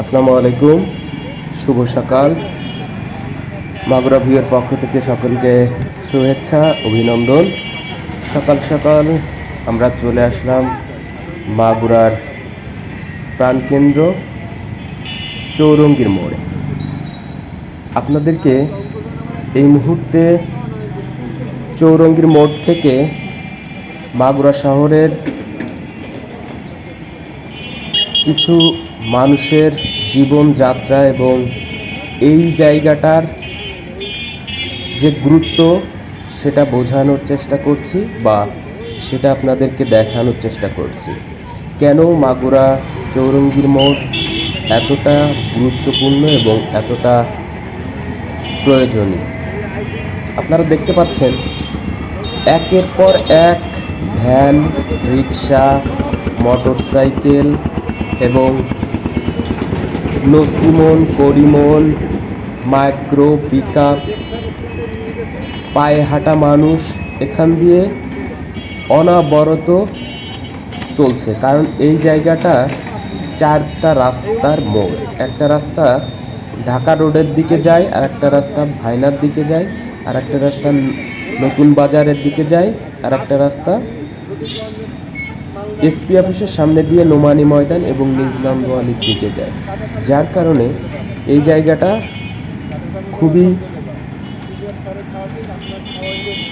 আসসালামু আলাইকুম। শুভ সকাল। মাগুরা ভিউয়ের পক্ষ থেকে সকলকে শুভেচ্ছা, অভিনন্দন। সকাল সকাল আমরা চলে আসলাম মাগুরার প্রাণকেন্দ্র, চৌরঙ্গীর মোড়ে। আপনাদেরকে এই মুহূর্তে চৌরঙ্গীর মোড় থেকে মাগুরা শহরের কিছু মানুষের জীবনযাত্রা এবং এই জায়গাটার যে গুরুত্ব, সেটা বোঝানোর চেষ্টা করছি বা সেটা আপনাদেরকে দেখানোর চেষ্টা করছি। কেন মাগুরা চৌরঙ্গীর মোড় এতটা গুরুত্বপূর্ণ এবং এতটা প্রয়োজনীয়? আপনারা দেখতে পাচ্ছেন, একের পর এক ভ্যান, রিক্সা, মোটরসাইকেল এবং নসিমন করিমন মাইক্রো পিকআপ পায়ে হাঁটা মানুষ, এখান দিয়ে অনাবরত চলছে। কারণ এই জায়গাটা চারটা রাস্তার মোড়। একটা রাস্তা ঢাকা রোডের দিকে যায়, আর একটা রাস্তা ভাইনার দিকে যায়, আর একটা রাস্তা নতুন বাজারের দিকে যায়, আর একটা রাস্তা এসপি অফিসের সামনে দিয়ে নোমানি ময়দান এবং নিজলাম গোয়ালির দিকে যায়। যার কারণে এই জায়গাটা খুবই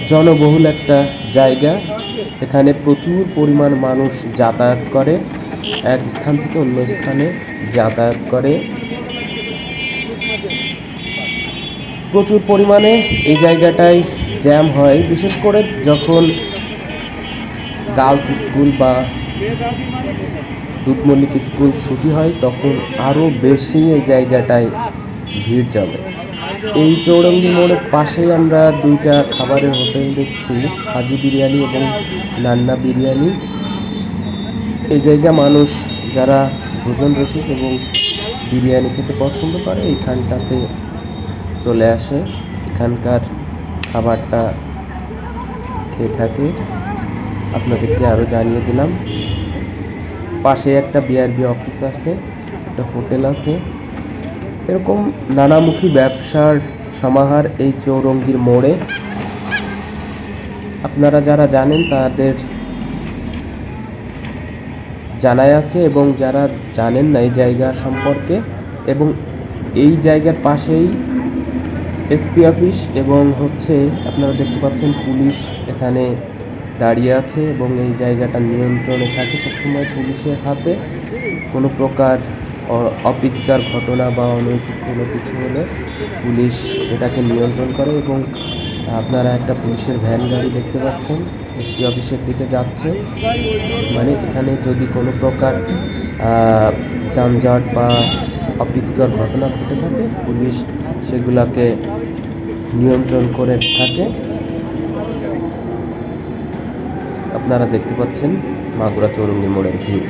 জনবহুল একটা জায়গা। এখানে প্রচুর পরিমাণ মানুষ যাতায়াত করে। এক স্থান থেকে অন্য স্থানে যাতায়াত করে। প্রচুর পরিমাণে এই জায়গাটায় জ্যাম হয়। বিশেষ করে যখন গার্লস স্কুল বা দুধমল্লিক স্কুল ছুটি হয়, তখন আরও বেশি এই জায়গাটায় ভিড় জমে। এই চৌরঙ্গি মোড়ের পাশেই আমরা দুইটা খাবারের হোটেল দেখছি হাজি বিরিয়ানি এবং নান্না বিরিয়ানি। এই জায়গা মানুষ যারা ভোজন রসিক এবং বিরিয়ানি খেতে পছন্দ করে এইখানটাতে চলে আসে। এখানকার খাবারটা খেয়ে থাকে। আপনাদেরকে আরও জানিয়ে দিলাম। পাশে একটা বিআরবি অফিস আছে, একটা হোটেল আছে। এরকম নানামুখী ব্যবসার সমাহার এই চৌরঙ্গীর মোড়ে। আপনারা যারা জানেন তাদের জানাই আছে এবং যারা জানেন না এই জায়গা সম্পর্কে এবং এই জায়গার পাশেই এসপি অফিস এবং হচ্ছে আপনারা দেখতে পাচ্ছেন পুলিশ এখানে দাঁড়িয়ে আছে এবং এই জায়গাটা নিয়ন্ত্রণে থাকে। সবসময় পুলিশের হাতে কোনো প্রকার অপ্রীতিকর ঘটনা বা অনৈতিক কোনো কিছু হলে পুলিশ সেটাকে নিয়ন্ত্রণ করে এবং আপনারা একটা পুলিশের ভ্যান গাড়ি দেখতে পাচ্ছেন, এসপি অফিসের দিকে যাচ্ছে। মানে এখানে যদি কোনো প্রকার যানজট বা অপ্রীতিকর ঘটনা ঘটে থাকে, পুলিশ সেগুলোকে নিয়ন্ত্রণ করে থাকে। আপনারা দেখতে পাচ্ছেন মাগুরা চৌরঙ্গি মোড়ের ভিউ।